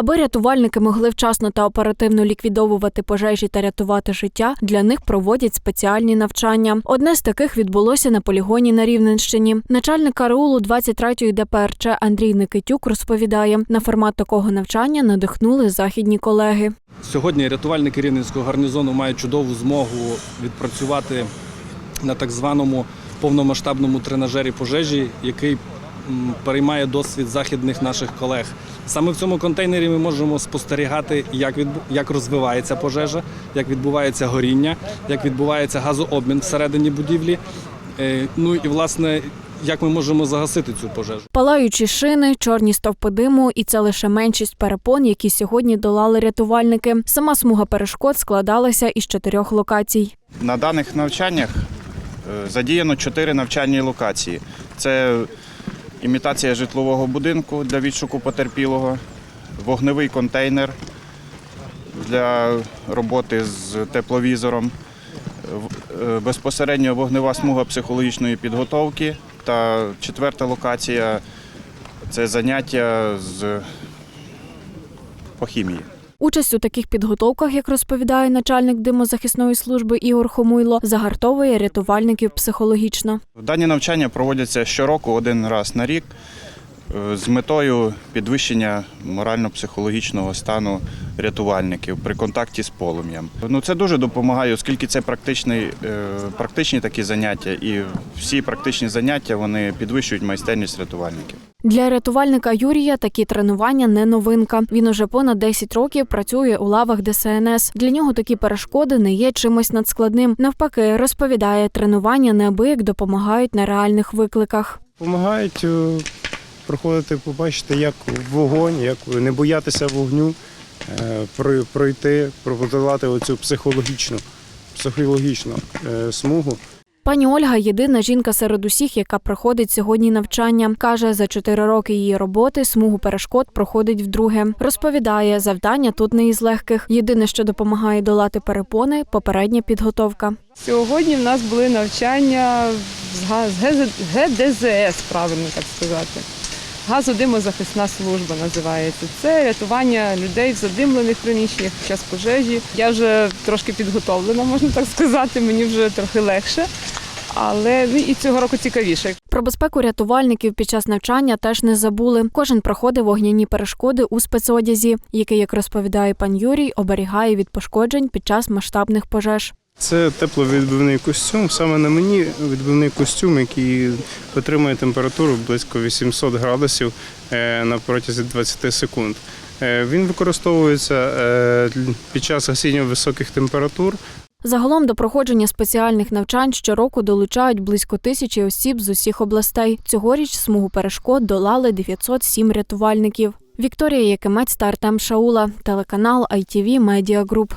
Аби рятувальники могли вчасно та оперативно ліквідовувати пожежі та рятувати життя, для них проводять спеціальні навчання. Одне з таких відбулося на полігоні на Рівненщині. Начальник караулу 23-ї ДПРЧ Андрій Никитюк розповідає, на формат такого навчання надихнули західні колеги. Сьогодні рятувальники Рівненського гарнізону мають чудову змогу відпрацювати на так званому повномасштабному тренажері пожежі, який переймає досвід західних наших колег. Саме в цьому контейнері ми можемо спостерігати, як відбу- як розвивається пожежа, як відбувається горіння, як відбувається газообмін всередині будівлі. Е, Ну і власне, як ми можемо загасити цю пожежу. Палаючі шини, чорні стовпи диму, і це лише меншість перепон, які сьогодні долали рятувальники. Сама смуга перешкод складалася із чотирьох локацій. На даних навчаннях е, задіяно чотири навчальні локації. Це імітація житлового будинку для відшуку потерпілого, вогневий контейнер для роботи з тепловізором, е, безпосередньо вогнева смуга психологічної підготовки. Та четверта локація це заняття з по хімії. Участь у таких підготовках, як розповідає начальник димозахисної служби Ігор Хомуйло, загартовує рятувальників психологічно. Дані навчання проводяться щороку один раз на рік е, з метою підвищення морально-психологічного стану рятувальників при контакті з полум'ям. Ну це дуже допомагає, оскільки це практичний, е, практичні такі заняття, і всі практичні заняття вони підвищують майстерність рятувальників. Для рятувальника Юрія такі тренування не новинка. Він уже понад 10 років працює у лавах ДСНС. Для нього такі перешкоди не є чимось надскладним. Навпаки, розповідає, тренування неабияк допомагають на реальних викликах. Допомагають е, проходити, побачити, як вогонь, як не боятися вогню, е, про- пройти, подолати оцю психологічну, психологічну е, смугу. Пані Ольга єдина жінка серед усіх, яка проходить сьогодні навчання. Каже, за чотири роки її роботи смугу перешкод проходить вдруге. Розповідає, завдання тут не із легких. Єдине, що допомагає долати перепони попередня підготовка. Сьогодні в нас були навчання з ГДЗС, правильно так сказати. Газодимозахисна служба називається. Це рятування людей в задимлених приміщеннях під час пожежі. Я вже трошки підготовлена, можна так сказати, мені вже трохи легше. Але ну, і цього року цікавіше. Про безпеку рятувальників під час навчання теж не забули. Кожен проходив вогняні перешкоди у спецодязі, який, як розповідає пан Юрій, оберігає від пошкоджень під час масштабних пожеж. Це тепловідбивний костюм. Саме на мені відбивний костюм, який отримує температуру близько 800 градусів е, на протязі 20 секунд. Е, Він використовується е, під час гасіння високих температур Загалом до проходження спеціальних навчань щороку долучають близько тисячі осіб з усіх областей. Цьогоріч смугу перешкод долали 907 рятувальників. Вікторія Якимець та Артем Шаула, телеканал ITV Media Group.